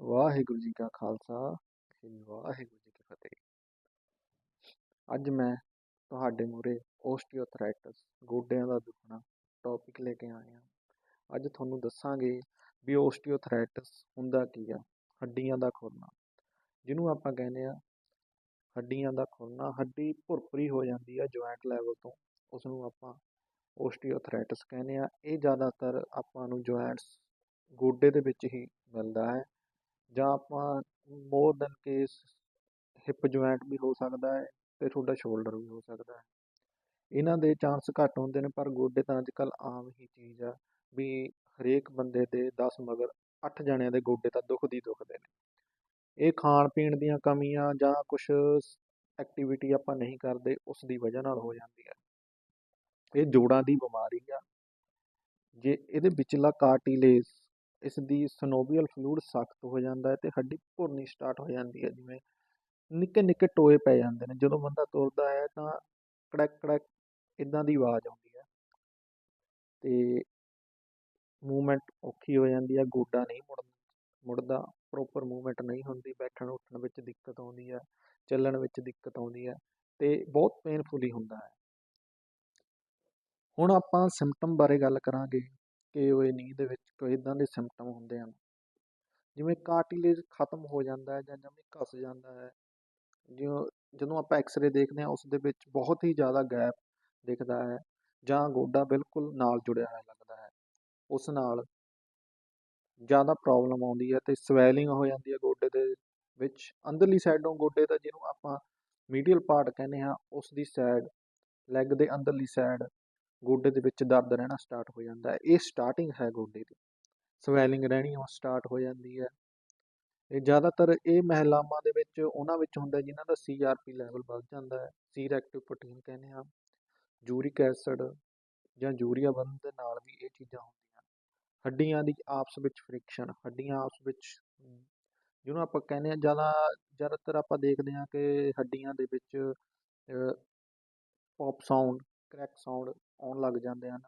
ਵਾਹਿਗੁਰੂ ਜੀ ਕਾ ਖਾਲਸਾ, ਸ੍ਰੀ ਵਾਹਿਗੁਰੂ ਜੀ ਕੀ ਫਤਿਹ। ਅੱਜ ਮੈਂ ਤੁਹਾਡੇ ਮੂਹਰੇ ਓਸਟੀਓਥਰਾਈਟਸ, ਗੋਡਿਆਂ ਦਾ ਦੁਖਣਾ ਟੌਪਿਕ ਲੈ ਕੇ ਆਇਆ। ਅੱਜ ਤੁਹਾਨੂੰ ਦੱਸਾਂਗੇ ਵੀ ਓਸਟੀਓਥਰਾਈਟਸ ਹੁੰਦਾ ਕੀ ਆ, ਹੱਡੀਆਂ ਦਾ ਖੁਰਨਾ। ਜਿਹਨੂੰ ਆਪਾਂ ਕਹਿੰਦੇ ਆ, ਹੱਡੀਆਂ ਦਾ ਖੁਰਨਾ, ਹੱਡੀ ਭੁਰਭੁਰੀ ਹੋ ਜਾਂਦੀ ਆ ਜੁਆਇੰਟ ਲੈਵਲ ਤੋਂ ਉਸ ਨੂੰ ਆਪਾਂ ਓਸਟੀਓਥਰਾਈਟਸ ਕਹਿੰਦੇ ਆ। ਇਹ ਜ਼ਿਆਦਾਤਰ ਆਪਾਂ ਨੂੰ ਜੁਆਇੰਟਸ ਗੋਡੇ ਦੇ ਵਿੱਚ ਹੀ ਮਿਲਦਾ ਹੈ। ਜਾਂ ਆਪਾਂ more than case hip joint ਵੀ ਹੋ ਸਕਦਾ ਹੈ ਤੇ ਤੁਹਾਡਾ ਸ਼ੋਲਡਰ ਵੀ ਹੋ ਸਕਦਾ ਹੈ। ਇਹਨਾਂ ਦੇ ਚਾਂਸ ਘੱਟ ਹੁੰਦੇ ਨੇ, ਪਰ ਗੋਡੇ ਤਾਂ ਅੱਜ ਕੱਲ੍ਹ ਆਮ ਹੀ ਚੀਜ਼ ਆ ਵੀ ਹਰੇਕ ਬੰਦੇ ਦੇ 10 ਮਗਰ 8 ਜਣਿਆਂ ਦੇ ਗੋਡੇ ਤਾਂ ਦੁਖਦੀ ਦੁਖਦੇ ਨੇ। ਇਹ ਖਾਣ ਪੀਣ ਦੀਆਂ ਕਮੀਆਂ ਜਾਂ ਕੁਝ ਐਕਟੀਵਿਟੀ ਆਪਾਂ ਨਹੀਂ ਕਰਦੇ, ਉਸ ਦੀ ਵਜ੍ਹਾ ਨਾਲ ਹੋ ਜਾਂਦੀ ਹੈ। ਇਹ ਜੋੜਾਂ ਦੀ ਬਿਮਾਰੀ ਆ। ਜੇ ਇਹਦੇ ਵਿਚਲਾ ਕਾਰਟਿਲੇਜ ਇਸ ਦੀ ਸਨੋਬੀਅਲ ਫਲੂਇਡ ਸਖਤ ਹੋ ਜਾਂਦਾ ਹੈ ਤੇ ਹੱਡੀ ਭੁਰਨੀ ਸਟਾਰਟ ਹੋ ਜਾਂਦੀ ਹੈ, ਜਿਵੇਂ ਨਿੱਕੇ ਨਿੱਕੇ ਟੋਏ ਪੈ ਜਾਂਦੇ ਨੇ, ਜਦੋਂ ਬੰਦਾ ਤੁਰਦਾ ਹੈ ਤਾਂ ਕੜਕ ਕੜਕ ਇਦਾਂ ਦੀ ਆਵਾਜ਼ ਆਉਂਦੀ ਹੈ ਤੇ ਮੂਵਮੈਂਟ ਔਖੀ ਹੋ ਜਾਂਦੀ ਹੈ, ਗੋਡਾ ਨਹੀਂ ਮੁੜ ਮੁੜਦਾ ਪ੍ਰੋਪਰ ਮੂਵਮੈਂਟ ਨਹੀਂ ਹੁੰਦੀ, ਬੈਠਣ ਉੱਠਣ ਵਿੱਚ ਦਿੱਕਤ ਆਉਂਦੀ ਹੈ, ਚੱਲਣ ਵਿੱਚ ਦਿੱਕਤ ਆਉਂਦੀ ਹੈ ਤੇ ਬਹੁਤ ਪੇਨਫੁਲੀ ਹੁੰਦਾ ਹੈ। ਹੁਣ ਆਪਾਂ ਸਿੰਪਟਮ ਬਾਰੇ ਗੱਲ ਕਰਾਂਗੇ। ਕਿ ਉਹ ਨੀਂਦ ਦੇ ਵਿੱਚ ਕੋਈ ਇਦਾਂ ਦੇ ਸਿੰਪਟਮ ਹੁੰਦੇ ਹਨ। ਜਿਵੇਂ ਕਾਰਟੀਲੇਜ ਖਤਮ ਹੋ ਜਾਂਦਾ ਹੈ ਜਾਂ ਜਮੀ ਘਸ ਜਾਂਦਾ ਹੈ। ਜਿਉਂ, ਜਦੋਂ ਆਪਾਂ ਐਕਸ-ਰੇ ਦੇਖਦੇ ਹਾਂ, ਉਸ ਦੇ ਵਿੱਚ ਬਹੁਤ ਹੀ ਜ਼ਿਆਦਾ ਗੈਪ ਦਿਖਦਾ ਹੈ ਜਾਂ ਗੋਡਾ ਬਿਲਕੁਲ ਨਾਲ ਜੁੜਿਆ ਹੋਇਆ ਲੱਗਦਾ ਹੈ। ਉਸ ਨਾਲ ਜ਼ਿਆਦਾ ਪ੍ਰੋਬਲਮ ਆਉਂਦੀ ਹੈ ਤੇ ਸਵੈਲਿੰਗ ਹੋ ਜਾਂਦੀ ਹੈ ਗੋਡੇ ਦੇ ਵਿੱਚ। ਅੰਦਰਲੀ ਸਾਈਡੋਂ ਗੋਡੇ ਦਾ ਜਿਹਨੂੰ ਆਪਾਂ ਮੀਡੀਅਲ ਪਾਰਟ ਕਹਿੰਦੇ ਹਾਂ, ਉਸ ਦੀ ਸਾਈਡ ਲੈਗ ਦੇ ਅੰਦਰਲੀ ਸਾਈਡ ਗੋਡੇ ਦੇ ਵਿੱਚ ਦਰਦ ਰਹਿਣਾ ਸਟਾਰਟ ਹੋ ਜਾਂਦਾ ਹੈ। ਇਹ ਸਟਾਰਟਿੰਗ ਹੈ ਗੋਡੇ ਦੀ। ਸਵੈਲਿੰਗ ਰਹਿਣੀ ਉਹ ਸਟਾਰਟ ਹੋ ਜਾਂਦੀ ਹੈ। ਇਹ ਜ਼ਿਆਦਾਤਰ ਇਹ ਮਹਿਲਾਵਾਂ ਦੇ ਵਿੱਚ, ਉਹਨਾਂ ਵਿੱਚ ਹੁੰਦਾ ਜਿਨ੍ਹਾਂ ਦਾ ਸੀਆਰਪੀ ਲੈਵਲ ਵੱਧ ਜਾਂਦਾ ਹੈ। ਸੀ ਰੈਕਟਿਵ ਪ੍ਰੋਟੀਨ ਕਹਿੰਦੇ ਆ ਯੂਰਿਕ ਐਸਿਡ ਜਾਂ ਯੂਰੀਆ ਵਧਣ ਦੇ ਨਾਲ ਵੀ ਇਹ ਚੀਜ਼ਾਂ ਹੁੰਦੀਆਂ ਹੱਡੀਆਂ ਦੀ ਆਪਸ ਵਿੱਚ ਫ੍ਰਿਕਸ਼ਨ ਹੱਡੀਆਂ ਆਪਸ ਵਿੱਚ ਜਿਹਨੂੰ ਆਪਾਂ ਕਹਿੰਦੇ ਆ ਜ਼ਿਆਦਾ, ਜ਼ਿਆਦਾਤਰ ਆਪਾਂ ਦੇਖਦੇ ਹਾਂ ਕਿ ਹੱਡੀਆਂ ਦੇ ਵਿੱਚ ਪੌਪ ਸਾਊਂਡ ਕਰੈਕ ਸਾਊਂਡ ਆਉਣ ਲੱਗ ਜਾਂਦੇ ਹਨ।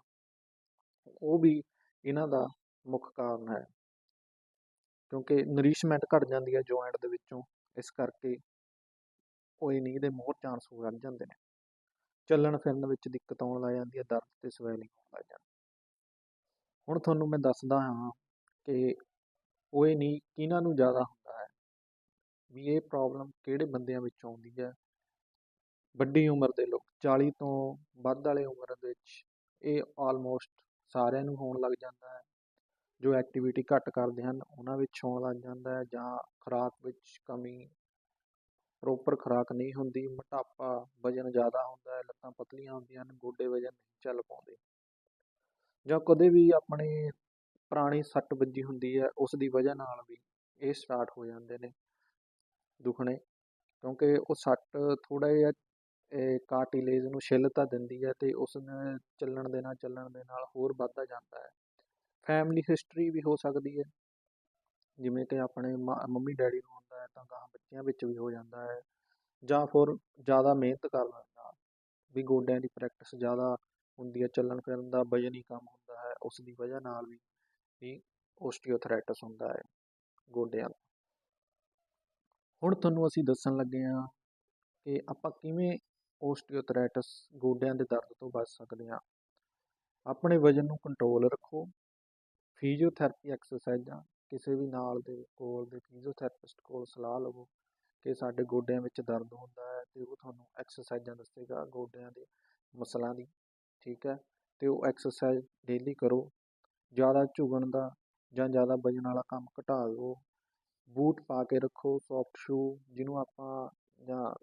ਉਹ ਵੀ ਇਹਨਾਂ ਦਾ ਮੁੱਖ ਕਾਰਨ ਹੈ। ਕਿਉਂਕਿ ਨਰਿਸ਼ਮੈਂਟ ਘਟ ਜਾਂਦੀ ਹੈ ਜੁਆਇੰਟ ਦੇ ਵਿੱਚੋਂ, ਇਸ ਕਰਕੇ ਕੋਈ ਨੀਂਦ ਦੇ ਮੋਰ ਚਾਂਸ ਹੋ ਲੱਗ ਜਾਂਦੇ ਨੇ। ਚੱਲਣ ਫਿਰਨ ਵਿੱਚ ਦਿੱਕਤ ਆਉਣ ਲੱਗ ਜਾਂਦੀ ਹੈ, ਦਰਦ ਤੇ ਸਵੈਲਿੰਗ ਹੋਣ ਲੱਗ ਜਾਂਦੀ ਹੁਣ ਤੁਹਾਨੂੰ ਮੈਂ ਦੱਸਦਾ ਹਾਂ ਕਿ ਹੋਏ ਨੀ ਕਿਹਨਾਂ ਨੂੰ ਜ਼ਿਆਦਾ ਹੁੰਦਾ ਹੈ ਵੀ ਇਹ ਪ੍ਰੋਬਲਮ ਕਿਹੜੇ ਬੰਦਿਆਂ ਵਿੱਚ ਆਉਂਦੀ ਹੈ ਵੱਡੀ ਉਮਰ ਦੇ ਲੋਕ 40 ਤੋਂ ਵੱਧ ਵਾਲੇ ਉਮਰ ਵਿੱਚ ਇਹ ਆਲਮੋਸਟ ਸਾਰਿਆਂ ਨੂੰ ਹੋਣ ਲੱਗ ਜਾਂਦਾ ਹੈ। ਜੋ ਐਕਟੀਵਿਟੀ ਘੱਟ ਕਰਦੇ ਹਨ, ਉਹਨਾਂ ਵਿੱਚ ਹੋਣ ਲੱਗ ਜਾਂਦਾ ਹੈ ਜਾਂ ਖੁਰਾਕ ਵਿੱਚ ਕਮੀ ਪ੍ਰੋਪਰ ਖੁਰਾਕ ਨਹੀਂ ਹੁੰਦੀ, ਮੋਟਾਪਾ ਵਜਨ ਜ਼ਿਆਦਾ ਹੁੰਦਾ ਹੈ, ਲੱਤਾਂ ਪਤਲੀਆਂ ਹੁੰਦੀਆਂ ਹਨ, ਗੋਡੇ ਵਜਨ ਨਹੀਂ ਚੱਲ ਪਾਉਂਦੇ। ਜਾਂ ਕਦੇ ਵੀ ਆਪਣੇ ਪੁਰਾਣੀ ਸੱਟ ਵੱਜੀ ਹੁੰਦੀ ਹੈ, ਉਸ ਦੀ ਵਜ੍ਹਾ ਨਾਲ ਵੀ ਇਹ ਸਟਾਰਟ ਹੋ ਜਾਂਦੇ ਨੇ ਦੁਖਣੇ, ਕਿਉਂਕਿ ਉਹ ਸੱਟ ਥੋੜਾ ਜਿਹਾ ਕਾਰਟੀਲੇਜ ਨੂੰ ਛਿੱਲ ਦਿੰਦੀ ਹੈ ਅਤੇ ਉਸ ਨੇ ਚੱਲਣ ਦੇ ਨਾਲ, ਚੱਲਣ ਦੇ ਨਾਲ ਹੋਰ ਵੱਧਦਾ ਜਾਂਦਾ ਹੈ। ਫੈਮਿਲੀ ਹਿਸਟਰੀ ਵੀ ਹੋ ਸਕਦੀ ਹੈ। ਜਿਵੇਂ ਕਿ ਆਪਣੇ ਮ, ਮੰਮੀ ਡੈਡੀ ਨੂੰ ਹੁੰਦਾ ਹੈ ਤਾਂ ਗਾਹਾਂ ਬੱਚਿਆਂ ਵਿੱਚ ਵੀ ਹੋ ਜਾਂਦਾ ਹੈ। ਜਾਂ ਫਿਰ ਜ਼ਿਆਦਾ ਮਿਹਨਤ ਕਰਨ ਨਾਲ ਵੀ ਗੋਡਿਆਂ ਦੀ ਪ੍ਰੈਕਟਿਸ ਜ਼ਿਆਦਾ ਹੁੰਦੀ ਹੈ, ਚੱਲਣ ਫਿਰਨ ਦਾ ਵਜਨ ਹੀ ਕੰਮ ਹੁੰਦਾ ਹੈ। ਉਸ ਦੀ ਵਜ੍ਹਾ ਨਾਲ ਵੀ ਵੀ ਓਸਟੀਓਥਰਾਈਟਸ ਹੁੰਦਾ ਹੈ ਗੋਡਿਆਂ ਦਾ। ਹੁਣ ਤੁਹਾਨੂੰ ਅਸੀਂ ਦੱਸਣ ਲੱਗੇ ਹਾਂ ਕਿ ਆਪਾਂ ਕਿਵੇਂ ਓਸਟੀਓਥਰਾਈਟਸ ਗੋਡਿਆਂ ਦੇ ਦਰਦ ਤੋਂ ਬਚ ਸਕਦੇ ਹਾਂ। ਆਪਣੇ ਵਜਨ ਨੂੰ ਕੰਟਰੋਲ ਰੱਖੋ। ਫਿਜ਼ੀਓਥੈਰੇਪੀ ਐਕਸਰਸਾਈਜ਼ਾਂ ਕਿਸੇ ਵੀ ਨਾਲ ਦੇ ਕੋਲ ਦੇ ਫਿਜ਼ੀਓਥੈਰੇਪਿਸਟ ਕੋਲ ਸਲਾਹ ਲਵੋ ਕਿ ਸਾਡੇ ਗੋਡਿਆਂ ਵਿੱਚ ਦਰਦ ਹੁੰਦਾ ਹੈ ਤੇ ਉਹ ਤੁਹਾਨੂੰ ਐਕਸਰਸਾਈਜ਼ਾਂ ਦੱਸੇਗਾ ਗੋਡਿਆਂ ਦੇ ਮਸਲਾਂ ਦੀ, ਠੀਕ ਹੈ? ਤੇ ਉਹ ਐਕਸਰਸਾਈਜ਼ ਡੇਲੀ ਕਰੋ। ਜ਼ਿਆਦਾ ਝੁਕਣ ਦਾ ਜਾਂ ਜ਼ਿਆਦਾ ਵਜਨ ਵਾਲਾ ਕੰਮ ਘਟਾ ਦਿਓ। ਬੂਟ ਪਾ ਕੇ ਰੱਖੋ ਸੌਫਟ ਸ਼ੂ ਜਿਹਨੂੰ ਆਪਾਂ ਜਾਂ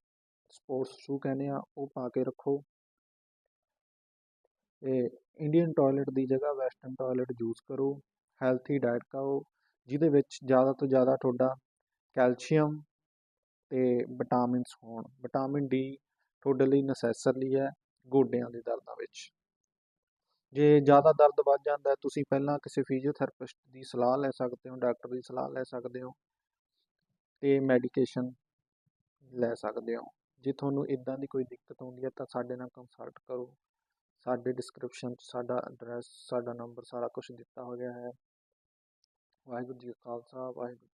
ਸਪੋਰਟਸ ਸ਼ੂ ਕਹਿੰਦੇ ਆ, ਉਹ ਪਾ ਕੇ ਰੱਖੋ। ਤੇ ਇੰਡੀਅਨ ਟਾਇਲਟ ਦੀ ਜਗ੍ਹਾ ਵੈਸਟਰਨ ਟਾਇਲਟ ਯੂਜ਼ ਕਰੋ। ਹੈਲਥੀ ਡਾਈਟ ਖਾਓ, ਜਿਹਦੇ ਵਿੱਚ ਜ਼ਿਆਦਾ ਤੋਂ ਜ਼ਿਆਦਾ ਤੁਹਾਡਾ ਕੈਲਸ਼ੀਅਮ ਤੇ ਵਿਟਾਮਿਨਸ ਹੋਣ। ਵਿਟਾਮਿਨ ਡੀ ਤੁਹਾਡੇ ਲਈ ਨੈਸੈਸਰੀ ਹੈ ਗੋਡਿਆਂ ਦੇ ਦਰਦਾਂ ਵਿੱਚ। ਜੇ ਜ਼ਿਆਦਾ ਦਰਦ ਵੱਧ ਜਾਂਦਾ ਤੁਸੀਂ ਪਹਿਲਾਂ ਕਿਸੇ ਫਿਜ਼ੀਓਥੈਰੇਪਿਸਟ ਦੀ ਸਲਾਹ ਲੈ ਸਕਦੇ ਹੋ, ਡਾਕਟਰ ਦੀ ਸਲਾਹ ਲੈ ਸਕਦੇ ਹੋ ਤੇ ਮੈਡੀਕੇਸ਼ਨ ਲੈ ਸਕਦੇ ਹੋ। ਜੇ ਤੁਹਾਨੂੰ ਇਦਾਂ ਦੀ ਕੋਈ ਦਿੱਕਤ ਆਉਂਦੀ ਹੈ ਤਾਂ ਸਾਡੇ ਨਾਲ ਕੰਸਲਟ ਕਰੋ। ਸਾਡੇ ਡਿਸਕ੍ਰਿਪਸ਼ਨ 'ਚ ਸਾਡਾ ਐਡਰੈਸ ਸਾਡਾ ਨੰਬਰ ਸਾਰਾ ਕੁਝ ਦਿੱਤਾ ਹੋ ਗਿਆ ਹੈ। ਵਾਹਿਗੁਰੂ ਜੀ ਕਾ ਖਾਲਸਾ, ਵਾਹਿਗੁਰੂ